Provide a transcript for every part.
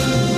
Thank you.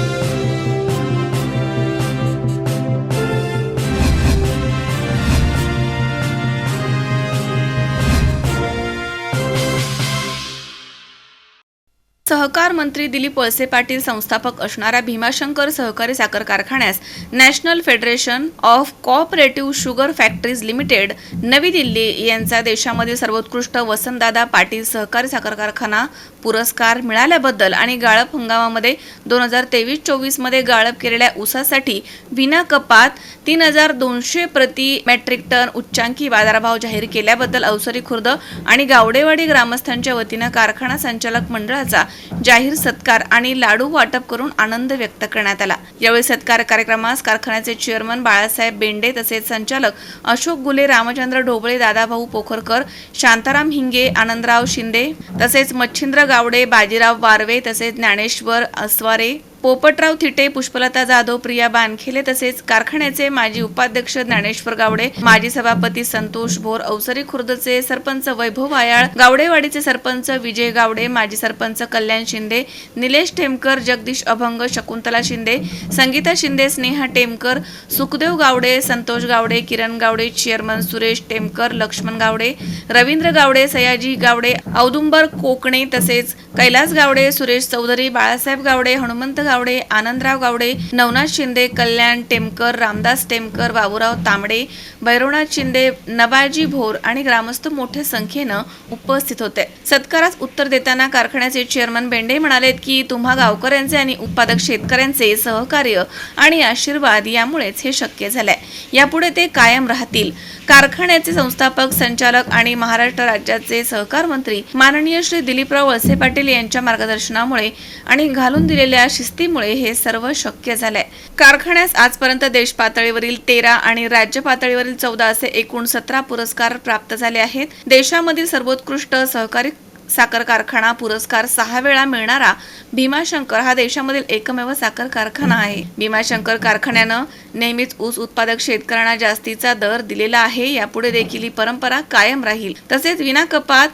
सहकार मंत्री दिलीप वळसे पाटील संस्थापक असणाऱ्या भीमाशंकर सहकारी साखर कारखान्यास national federation of cooperative sugar factories limited नवी दिल्ली यांचा देशामधील सर्वोत्कृष्ट वसंतदादा पाटील सहकारी साखर कारखाना पुरस्कार मिळाल्याबद्दल आणि गाळप हंगामामध्ये दोन हजार तेवीस चोवीसमध्ये गाळप केलेल्या ऊसासाठी विना कपात तीन हजार दोनशे प्रति मेट्रिक टन उच्चांकी बाजारभाव जाहीर केल्याबद्दल अवसरी खुर्द आणि गावडेवाडी ग्रामस्थांच्या वतीनं कारखाना संचालक मंडळाचा जाहीर सत्कार आणि लाडू वाटप करून आनंद व्यक्त करण्यात आला. यावेळी सत्कार कार्यक्रमास कारखान्याचे चेअरमन बाळासाहेब बेंडे तसेच संचालक अशोक गुले रामचंद्र ढोबळे दादाभाऊ पोखरकर शांताराम हिंगे आनंदराव शिंदे तसेच मच्छिंद्र गावडे बाजीराव वारवे तसेच ज्ञानेश्वर अस्वारे पोपटराव थिटे पुष्पलता जाधव प्रिया बानखेले तसेच कारखान्याचे माजी उपाध्यक्ष ज्ञानेश्वर गावडे माजी सभापती संतोष भोर अवसरी खुर्दचे सरपंच वैभव वायाळ गावडेवाडीचे सरपंच विजय गावडे माजी सरपंच कल्याण शिंदे निलेश टेमकर जगदीश अभंग शकुंतला शिंदे संगीता शिंदे स्नेहा टेमकर सुखदेव गावडे संतोष गावडे किरण गावडे चेअरमन सुरेश टेमकर लक्ष्मण गावडे रवींद्र गावडे सयाजी गावडे औदुंबर कोकणे तसेच कैलास गावडे सुरेश चौधरी बाळासाहेब गावडे हनुमंत गावडे आनंदराव गावडे नवनाथ शिंदे कल्याण टेमकर रामदास टेमकर बाबूराव तांबडे भैरवनाथ शिंदे नबाजी भोर आणि ग्रामस्थ मोठ्या संख्येनं उपस्थित होते. सत्कारास उत्तर देताना कारखान्याचे चेअरमन बेंडे म्हणालेत की तुम्हा गावकऱ्यांचे आणि उत्पादक शेतकऱ्यांचे सहकार्य आणि आशीर्वाद यामुळेच हे शक्य झालंय. यापुढे ते कायम राहतील. कारखान्याचे संस्थापक संचालक आणि महाराष्ट्र राज्याचे सहकार मंत्री माननीय श्री दिलीपराव वळसे पाटील यांच्या मार्गदर्शनामुळे आणि घालून दिलेल्या शिस्तीमुळे हे सर्व शक्य झालंय. कारखान्यास आजपर्यंत देश पातळीवरील तेरा आणि राज्य पातळीवरील चौदा असे एकूण सतरा पुरस्कार प्राप्त झाले आहेत. देशामधील सर्वोत्कृष्ट सहकारी साखर कारखाना पुरस्कार सहा वेळा मिळणारा भीमाशंकर हा देशामधील एकमेव साखर कारखाना आहे. भीमाशंकर कारखान्यानं नेहमीच ऊस उत्पादक शेतकऱ्यांना जास्तीचा दर दिलेला आहे. यापुढे देखील ही परंपरा कायम राहील. तसेच विना कपात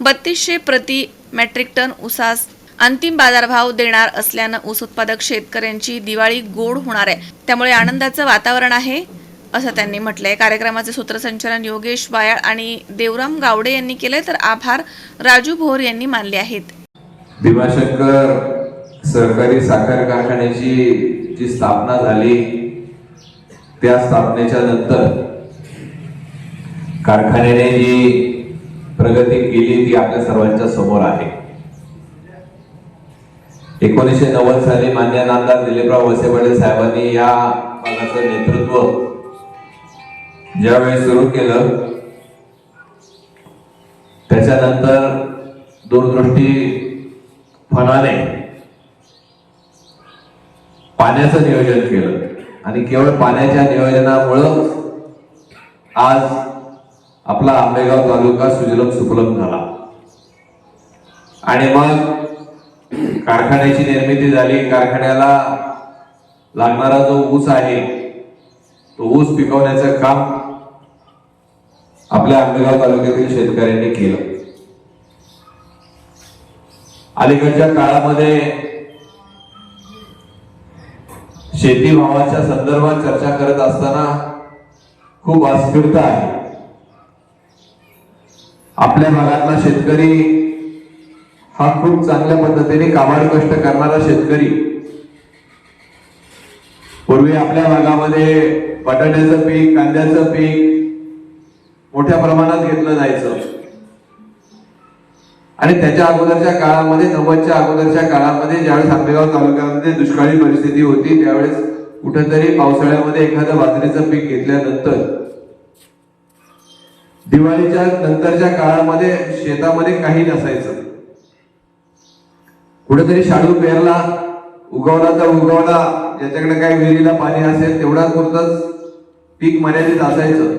बत्तीसशे प्रति मेट्रिक टन उसास अंतिम बाजारभाव देणार असल्यानं ऊस उत्पादक शेतकऱ्यांची दिवाळी गोड होणार आहे. त्यामुळे आनंदाचं वातावरण आहे असं त्यांनी म्हटलंय. कार्यक्रमाचे सूत्रसंचालन योगेश वायाळ आणि देवराम गावडे यांनी केले तर आभार राजू भोर यांनी मानले आहेत. भीमाशंकर सहकारी साखर कारखान्याची जी स्थापना झाली त्या स्थापनेच्या नंतर कारखान्याने जी प्रगती केली ती आपल्या सर्वांच्या समोर आहे. एकोणीसशे नव्वद साली मान्य नामदार दिलीपराव वसे पाटील साहेबांनी या भागाचं नेतृत्व ज्यावेळी सुरू केलं त्याच्यानंतर दूरदृष्टी फनाने पाण्याचं नियोजन केलं. आणि केवळ पाण्याच्या नियोजनामुळं आज आपला आंबेगाव तालुका सुजलम सुफलम झाला. आणि मग कारखान्याची निर्मिती झाली. कारखान्याला लागणारा जो ऊस आहे तो ऊस पिकवण्याचं काम आपल्या आंबेगाव तालुक्यातील शेतकऱ्यांनी केलं. अलीकडच्या काळामध्ये शेती भावाच्या संदर्भात चर्चा करत असताना खूप अस्थिरता आहे. आपल्या भागातला शेतकरी हा खूप चांगल्या पद्धतीने काबाड कष्ट करणारा शेतकरी. पूर्वी आपल्या भागामध्ये बटाट्याचं पीक कांद्याचं पीक मोठ्या प्रमाणात घेतलं जायचं. आणि त्याच्या अगोदरच्या काळामध्ये नव्वदच्या अगोदरच्या काळामध्ये ज्यावेळेस आंबेगाव तालुक्यामध्ये दुष्काळी परिस्थिती होती त्यावेळेस कुठेतरी पावसाळ्यामध्ये एखादं बाजरीचं पीक घेतल्यानंतर दिवाळीच्या नंतरच्या काळामध्ये शेतामध्ये काही नसायचं. कुठेतरी शाडू पेरला उगवला तर उगवला ज्याच्याकडे काही विहिरीला पाणी असेल तेवढा पुरतच पीक मर्यादित असायचं.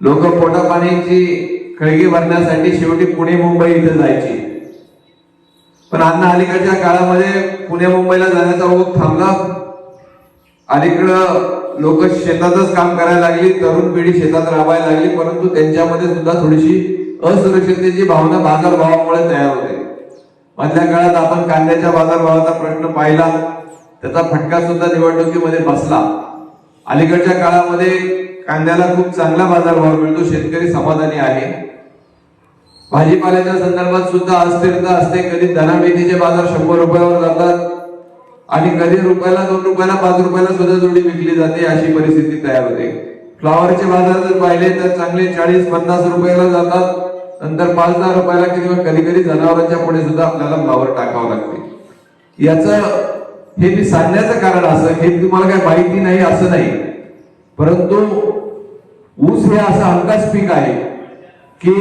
लोक पोटा पाण्याची खळगी भरण्यासाठी शेवटी पुणे मुंबई इथे जायची. पण अण्णा अलीकडच्या काळामध्ये पुणे मुंबईला जाण्याचा ओघ थांबला. अलीकडं लोक शेतातच काम करायला लागली तरुण पिढी शेतात राबायला लागली परंतु त्यांच्यामध्ये सुद्धा थोडीशी असुरक्षिततेची भावना बाजारभावामुळे तयार होते. मधल्या काळात आपण कांद्याच्या बाजारभावाचा प्रश्न पाहिला. त्याचा फटका सुद्धा निवडणुकीमध्ये बसला. अलीकडच्या काळामध्ये कांद्याला खूप चांगला बाजारभाव मिळतो शेतकरी समाधानी आहे. भाजीपाल्याच्या संदर्भात सुद्धा अस्थिरता असते. कधी धनामेथीचे बाजार शंभर रुपयावर जातात आणि कधी रुपयाला दोन रुपयाला पाच रुपयाला सुद्धा जोडी विकली जाते अशी परिस्थिती तयार होते. फ्लॉवरचे बाजार जर पाहिले तर चांगले चाळीस पन्नास रुपयाला जातात. नंतर पाच दहा रुपयाला किंवा कधी कधी जनावरांच्या पुढे सुद्धा आपल्याला मावर टाकावं लागते. याच हे मी सांगण्याचं कारण असं हे तुम्हाला काही माहिती नाही असं नाही. परंतु ऊस हे असं हमखास पीक आहे की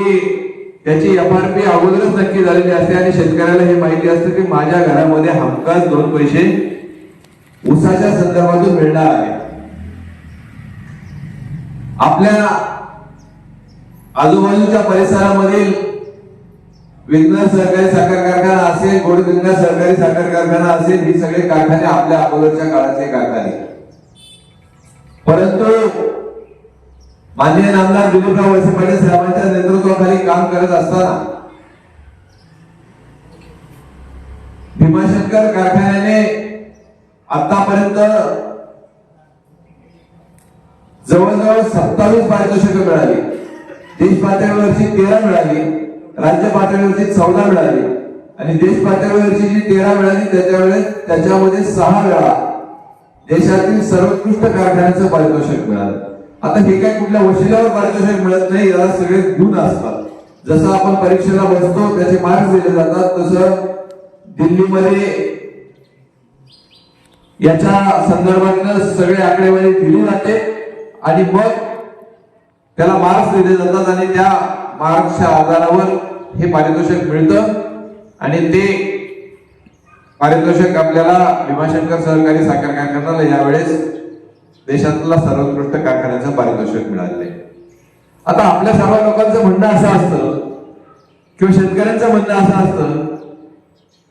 त्याची एफ आर पी अगोदरच नक्की झालेली असते आणि शेतकऱ्याला हे माहिती असतं की माझ्या घरामध्ये हमखास दोन पैसे ऊसाच्या संदर्भातून मिळणार आहे आपल्या आजूबाजूच्या परिसरामधील विघ्न सहकारी साखर कारखाना असेल गोडविघ्न सहकारी साखर कारखाना असेल ही सगळे कारखाने आपल्या अगोदरच्या काळाचे कारखाने. परंतु माननीय नामदार दिलीपराव वळसे पाटील साहेबांच्या नेतृत्वाखाली काम करत असताना भीमाशंकर कारखान्याने आतापर्यंत जवळजवळ सत्तावीस पारितोषिक मिळाली. देश पातळीवरची तेरा मिळाली राज्य पातळीवरची चौदा मिळाली आणि देश पातळीवरची जी तेरा मिळाली त्याच्या वेळेस त्याच्यामध्ये सहा वेळा देशातील सर्वोत्कृष्ट कारखान्याचं पारितोषिक मिळालं. आता हे काय कुठल्या वशिल्यावर पारितोषिक मिळत नाही याला सगळे गुण असतात. जसं आपण परीक्षेला बसतो त्याचे मार्क्स दिले जातात तसं दिल्लीमध्ये याच्या संदर्भातलं सगळे आकडेवारी दिली जाते आणि मग त्याला मार्क्स दिले जातात आणि त्या मार्क्सच्या आधारावर हे पारितोषिक मिळतं. आणि ते पारितोषिक आपल्याला भीमाशंकर सहकारी साखर कारखान्याला यावेळेस देशातला सर्वोत्कृष्ट कारखान्याचं पारितोषिक मिळाले आता आपल्या सर्व लोकांचं म्हणणं असं असतं किंवा शेतकऱ्यांचं म्हणणं असं असतं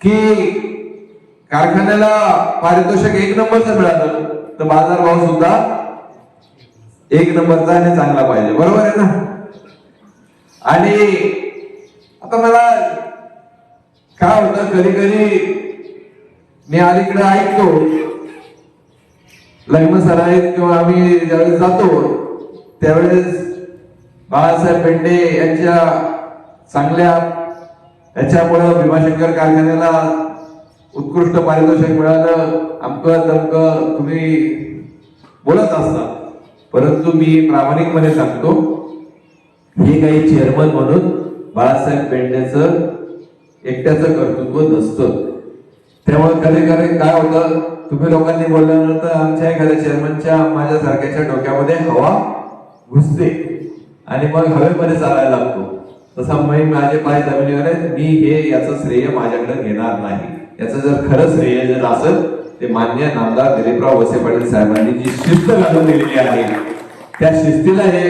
की कारखान्याला पारितोषिक एक नंबरचं मिळालं तर बाजारभाव सुद्धा एक नंबरचा आणि चांगला पाहिजे. बरोबर आहे ना? आणि आता मला काय होतं कधी कधी मी अलीकडे ऐकतो. लग्न सराईत किंवा आम्ही ज्यावेळेस जातो त्यावेळेस बाळासाहेब पेंडे यांच्या चांगल्या याच्यामुळं भीमाशंकर कारखान्याला उत्कृष्ट पारितोषिक मिळालं. अमकं तमकं तुम्ही बोलत असता. परंतु मी प्रामाणिकपणे सांगतो हे काही चेअरमन म्हणून बाळासाहेब पेंडेचं एकट्याचं कर्तृत्व नसतं. त्यामुळे खरे खरे काय होतं तुम्ही लोकांनी बोलल्यानंतर आमच्या एखाद्या चेअरमनच्या माझ्या सारख्याच्या डोक्यामध्ये हवा घुसते. आणि मग हवेमध्ये चालायला लागतो. तसा मी माझे पाय जमिनीवर आहेत मी हे याचं श्रेय माझ्याकडे घेणार नाही. याचं जर खरं श्रेय जर असेल ते मान्य नामदार दिलीपराव वसे पाटील साहेबांनी जी शिस्त घालून दिलेली आहे त्या शिस्तीला हे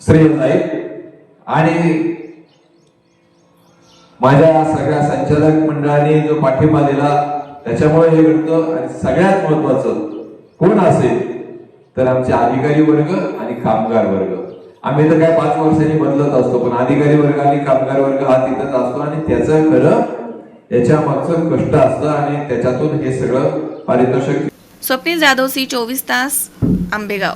श्रेय जाईल आणि माझ्या सगळ्या संचालक मंडळाने जो पाठिंबा दिला त्याच्यामुळे हे घडतं आणि सगळ्यात महत्वाचं कोण असेल तर आमचे अधिकारी वर्ग आणि कामगार वर्ग. आम्ही तर काय पाच वर्षांनी बदलत असतो पण अधिकारी वर्ग आणि कामगार वर्ग हा तिथंच असतो आणि त्याचं खरं याच्या मागचं कष्ट असतं आणि त्याच्यातून हे सगळं पारितोषिक स्वप्नील जाधव सी चोवीस तास आंबेगाव.